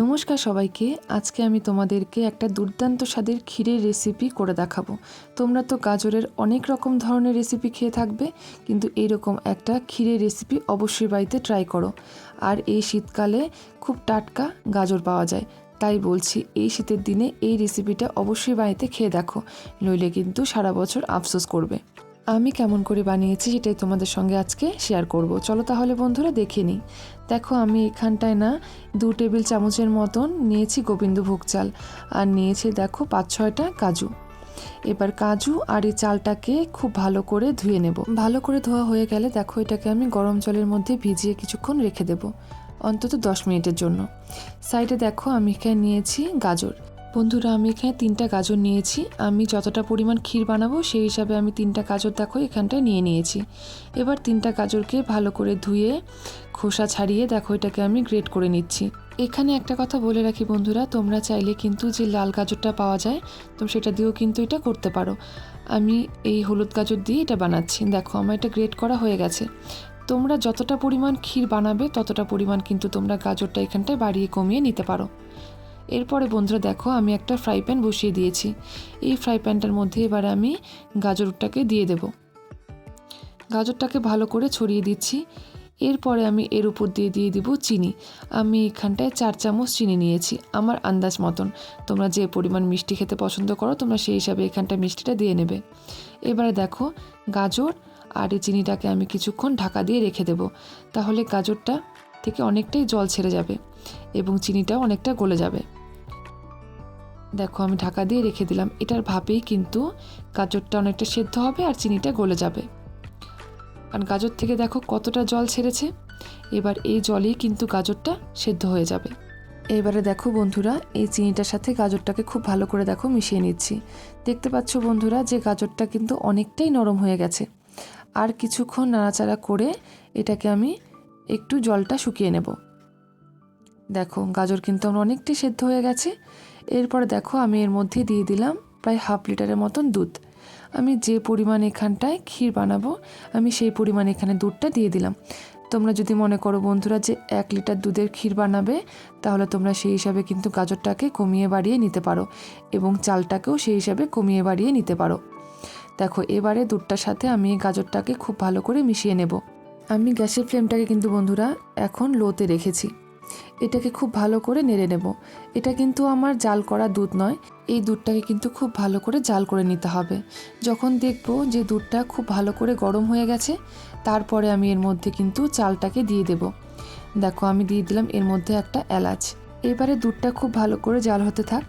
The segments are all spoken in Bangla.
নমস্কার সবাইকে। আজকে আমি তোমাদেরকে একটা দুর্দান্ত স্বাদের ক্ষীরের রেসিপি করে দেখাবো। তোমরা তো গাজরের অনেক রকম ধরনের রেসিপি খেয়ে থাকবে, কিন্তু এইরকম একটা ক্ষীরের রেসিপি অবশ্যই বাড়িতে ট্রাই করো। আর এই শীতকালে খুব টাটকা গাজর পাওয়া যায়। তাই বলছি, এই শীতের দিনে এই রেসিপিটা অবশ্যই বাড়িতে খেয়ে দেখো, নইলে কিন্তু সারা বছর আফসোস করবে। আমি কেমন করে বানিয়েছি সেটাই তোমাদের সঙ্গে আজকে শেয়ার করব। চলো তাহলে বন্ধুরা দেখে নিই। দেখো আমি এখানটায় না দু টেবিল চামচের মতন নিয়েছি গোবিন্দভোগ চাল। আর নিয়েছি দেখো পাঁচ ছয়টা কাজু। এবার কাজু আর এই চালটাকে খুব ভালো করে ধুয়ে নেব। ভালো করে ধোয়া হয়ে গেলে দেখো এটাকে আমি গরম জলের মধ্যে ভিজিয়ে কিছুক্ষণ রেখে দেব, অন্তত দশ মিনিটের জন্য। সাইডে দেখো আমি এখানে নিয়েছি গাজর। বন্ধুরা, আমি এখানে তিনটা গাজর নিয়েছি। আমি যতটা পরিমাণ ক্ষীর বানাবো, সেই হিসাবে আমি তিনটা গাজর দেখো এখানটায় নিয়ে নিয়েছি। এবার তিনটা গাজরকে ভালো করে ধুয়ে, খোসা ছাড়িয়ে দেখো এটাকে আমি গ্রেট করে নিচ্ছি। এখানে একটা কথা বলে রাখি বন্ধুরা, তোমরা চাইলে কিন্তু যে লাল গাজরটা পাওয়া যায়, তো সেটা দিয়েও কিন্তু এটা করতে পারো। আমি এই হলুদ গাজর দিয়ে এটা বানাচ্ছি। দেখো, আমার এটা গ্রেট করা হয়ে গেছে। তোমরা যতটা পরিমাণ ক্ষীর বানাবে, ততটা পরিমাণ কিন্তু তোমরা গাজরটা এখানটায় বাড়িয়ে কমিয়ে নিতে পারো। এরপরে বন্ধুরা দেখো, আমি একটা ফ্রাই প্যান বসিয়ে দিয়েছি। এই ফ্রাই প্যানটার মধ্যে এবার আমি গাজরটাকে দিয়ে দেব। গাজরটাকে ভালো করে ছড়িয়ে দিচ্ছি। এরপরে আমি এর উপর দিয়ে দিয়ে দিব চিনি। আমি এখানটায় চার চামচ চিনি নিয়েছি, আমার আন্দাজ মতন। তোমরা যে পরিমাণ মিষ্টি খেতে পছন্দ করো, তোমরা সেই হিসাবে এখানটায় মিষ্টিটা দিয়ে নেবে। এবারে দেখো, গাজর আর এই চিনিটাকে আমি কিছুক্ষণ ঢাকা দিয়ে রেখে দেব। তাহলে গাজরটা থেকে অনেকটাই জল ছেড়ে যাবে এবং চিনিটাও অনেকটা গলে যাবে। দেখো, আমি ঢাকা দিয়ে রেখে দিলাম। এটার ভাবেই কিন্তু গাজরটা অনেকটা সেদ্ধ হবে আর চিনিটা গলে যাবে। আর গাজর থেকে দেখো কতটা জল ছেড়েছে। এবার এই জলেই কিন্তু গাজরটা সেদ্ধ হয়ে যাবে। এবারে দেখো বন্ধুরা, এই চিনিটার সাথে গাজরটাকে খুব ভালো করে দেখো মিশিয়ে নিচ্ছি। দেখতে পাচ্ছ বন্ধুরা যে গাজরটা কিন্তু অনেকটাই নরম হয়ে গেছে। আর কিছুক্ষণ নাড়াচাড়া করে এটাকে আমি একটু জলটা শুকিয়ে নেব। দেখো, গাজর কিন্তু আমার অনেকটাই সেদ্ধ হয়ে গেছে। এরপরে দেখো, আমি এর মধ্যে দিয়ে দিলাম প্রায় হাফ লিটারের মতন দুধ। আমি যে পরিমাণ এখানটায় ক্ষীর বানাবো, আমি সেই পরিমাণ এখানে দুধটা দিয়ে দিলাম। তোমরা যদি মনে করো বন্ধুরা যে এক লিটার দুধের ক্ষীর বানাবে, তাহলে তোমরা সেই হিসাবে কিন্তু গাজরটাকে কমিয়ে বাড়িয়ে নিতে পারো এবং চালটাকেও সেই হিসাবে কমিয়ে বাড়িয়ে নিতে পারো। দেখো, এবারে দুধটার সাথে আমি গাজরটাকে খুব ভালো করে মিশিয়ে নেব। আমি গ্যাসের ফ্লেমটাকে কিন্তু বন্ধুরা এখন লোতে রেখেছি। এটাকে খুব ভালো করে নেড়ে নেব। এটা কিন্তু আমার জাল করা দুধ নয়, এই দুধটাকে কিন্তু খুব ভালো করে জাল করে নিতে হবে। যখন দেখব যে দুধটা খুব ভালো করে গরম হয়ে গেছে, তারপরে আমি এর মধ্যে কিন্তু চালটাকে দিয়ে দেব। দেখো, আমি দিয়ে দিলাম এর মধ্যে একটা এলাচ। এবারে দুধটা খুব ভালো করে জাল হতে থাক।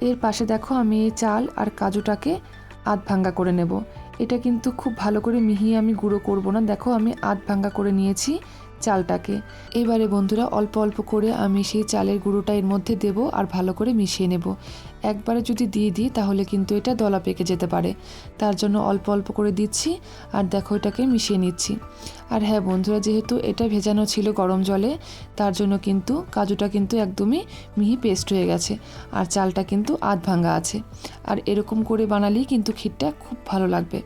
এর পাশে দেখো, আমি এই চাল আর কাজুটাকে আধ ভাঙ্গা করে নেব। এটা কিন্তু খুব ভালো করে মিহি আমি গুঁড়ো করব না। দেখো আমি আধ ভাঙ্গা করে নিয়েছি। চালটাকে। এবারে বন্ধুরা অল্প অল্প করে আমি সেই চালের গুঁড়োটা এর মধ্যে দেব আর ভালো করে মিশিয়ে নেব। একবারে যদি দিয়ে দিই তাহলে কিন্তু এটা দলা পেকে যেতে পারে। তার জন্য অল্প অল্প করে দিচ্ছি আর দেখো এটাকে মিশিয়ে নিচ্ছি। আর হ্যাঁ বন্ধুরা, যেহেতু এটা ভেজানো ছিল গরম জলে, তার জন্য কিন্তু কাজুটা কিন্তু একদমই মিহি পেস্ট হয়ে গেছে আর চালটা কিন্তু আধ ভাঙ্গা আছে। আর এরকম করে বানালেই কিন্তু ক্ষীরটা খুব ভালো লাগবে।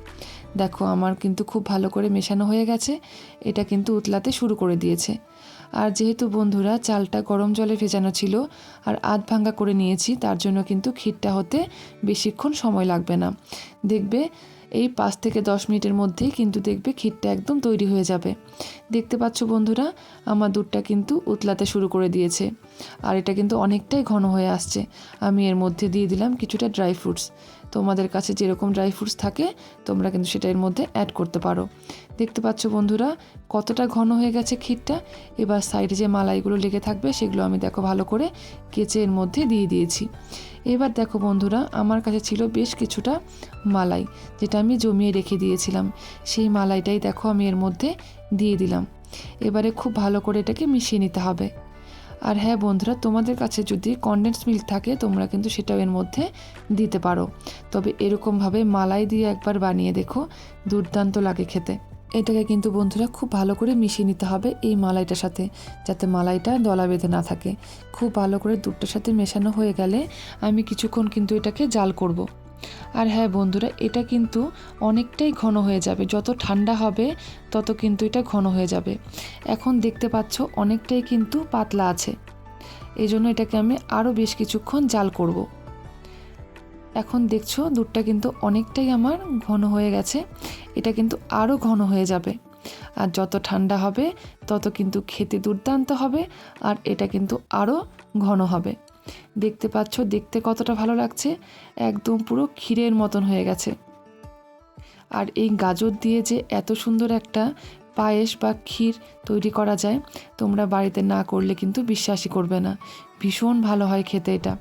দেখো, আমার কিন্তু খুব ভালো করে মেশানো হয়ে গেছে। এটা কিন্তু উতলাতে শুরু করে দিয়েছে। আর যেহেতু বন্ধুরা, চালটা গরম জলে ভেজানো ছিল আর আধ ভাঙ্গা করে নিয়েছি, তার জন্য কিন্তু ক্ষীরটা হতে বেশিক্ষণ সময় লাগবে না। দেখবে, এই পাঁচ থেকে দশ মিনিটের মধ্যেই কিন্তু দেখবে ক্ষীরটা একদম তৈরি হয়ে যাবে। দেখতে পাচ্ছ বন্ধুরা, আমার দুধটা কিন্তু উতলাতে শুরু করে দিয়েছে। আর এটা কিন্তু অনেকটাই ঘন হয়ে আসছে। আমি এর মধ্যে দিয়ে দিলাম কিছুটা ড্রাই ফ্রুটস। তোমাদের কাছে যেরকম ড্রাই ফ্রুটস থাকে, তোমরা কিন্তু সেটা এর মধ্যে অ্যাড করতে পারো। দেখতে পাচ্ছ বন্ধুরা, কতটা ঘন হয়ে গেছে ক্ষীরটা। এবার সাইডে যে মালাইগুলো লেগে থাকবে, সেগুলো আমি দেখো ভালো করে কেচে এর মধ্যে দিয়ে দিয়েছি। এবার দেখো বন্ধুরা, আমার কাছে ছিল বেশ কিছুটা মালাই, যেটা আমি জমিয়ে রেখে দিয়েছিলাম। সেই মালাইটাই দেখো আমি এর মধ্যে দিয়ে দিলাম। এবারে খুব ভালো করে এটাকে মিশিয়ে নিতে হবে। আর হ্যাঁ বন্ধুরা, তোমাদের কাছে যদি কনডেন্স মিল্ক থাকে, তোমরা কিন্তু সেটাও এর মধ্যে দিতে পারো। তবে এরকমভাবে মালাই দিয়ে একবার বানিয়ে দেখো, দুর্দান্ত লাগে খেতে। এটাকে কিন্তু বন্ধুরা খুব ভালো করে মিশিয়ে নিতে হবে এই মালাইটার সাথে, যাতে মালাইটা দলা বেঁধে না থাকে। খুব ভালো করে দুধটার সাথে মেশানো হয়ে গেলে আমি কিছুক্ষণ কিন্তু এটাকে জাল করব। আর হ্যাঁ বন্ধুরা, এটা কিন্তু অনেকটাই ঘন হয়ে যাবে। যত ঠান্ডা হবে, তত কিন্তু এটা ঘন হয়ে যাবে। এখন দেখতে পাচ্ছ অনেকটাই কিন্তু পাতলা আছে। এই জন্য এটাকে আমি আরও বেশ কিছুক্ষণ জাল করব। এখন দেখছ দুধটা কিন্তু অনেকটাই আমার ঘন হয়ে গেছে। এটা কিন্তু আরও ঘন হয়ে যাবে। আর যত ঠান্ডা হবে, তত কিন্তু খেতে দুর্দান্ত হবে। আর এটা কিন্তু আরও ঘন হবে। দেখতে পাচ্ছ, দেখতে কতটা ভালো লাগছে। একদম পুরো ক্ষীরের মতন হয়ে গেছে। আর এই গাজর দিয়ে যে এত সুন্দর একটা পায়েস বা ক্ষীর তৈরি করা যায়, তোমরা বাড়িতে না করলে কিন্তু বিশ্বাসই করবে না। ভীষণ ভালো হয় খেতে এটা।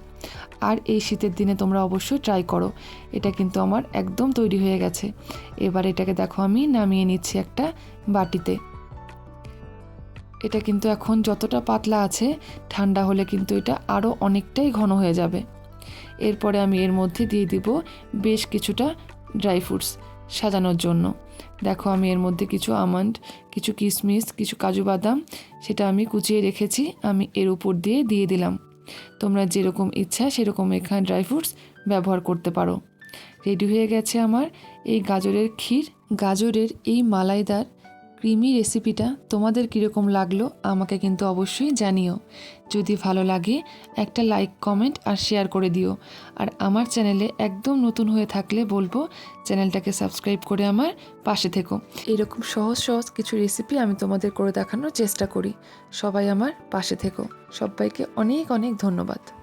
আর এই শীতের দিনে তোমরা অবশ্যই ট্রাই করো। এটা কিন্তু আমার একদম তৈরি হয়ে গেছে। এবার এটাকে দেখো, আমি নামিয়ে নিচ্ছি একটা বাটিতে। এটা কিন্তু এখন যতটা পাতলা আছে, ঠান্ডা হলে কিন্তু এটা আরও অনেকটাই ঘন হয়ে যাবে। এরপরে আমি এর মধ্যে দিয়ে দিব বেশ কিছুটা ড্রাই ফ্রুটস সাজানোর জন্য। দেখো আমি এর মধ্যে কিছু আমন্ড, কিছু কিশমিশ কিছু কাজু বাদাম, সেটা আমি কুচিয়ে রেখেছি, আমি এর উপর দিয়ে দিয়ে দিলাম। তোমরা যেরকম ইচ্ছা সেরকম এখানে ড্রাই ফ্রুটস ব্যবহার করতে পারো। রেডি হয়ে গেছে আমার এই গাজরের ক্ষীর। গাজরের এই মালাইদার ক্রিমি রেসিপিটা তোমাদের কীরকম লাগল, আমাকে কিন্তু অবশ্যই জানিও। যদি ভালো লাগে, একটা লাইক কমেন্ট আর শেয়ার করে দিও। আর আমার চ্যানেলে একদম নতুন হয়ে থাকলে বলব, চ্যানেলটাকে সাবস্ক্রাইব করে আমার পাশে থেকো। এরকম সহজ সহজ কিছু রেসিপি আমি তোমাদের করে দেখানোর চেষ্টা করি। সবাই আমার পাশে থেকো। সবাইকে অনেক অনেক ধন্যবাদ।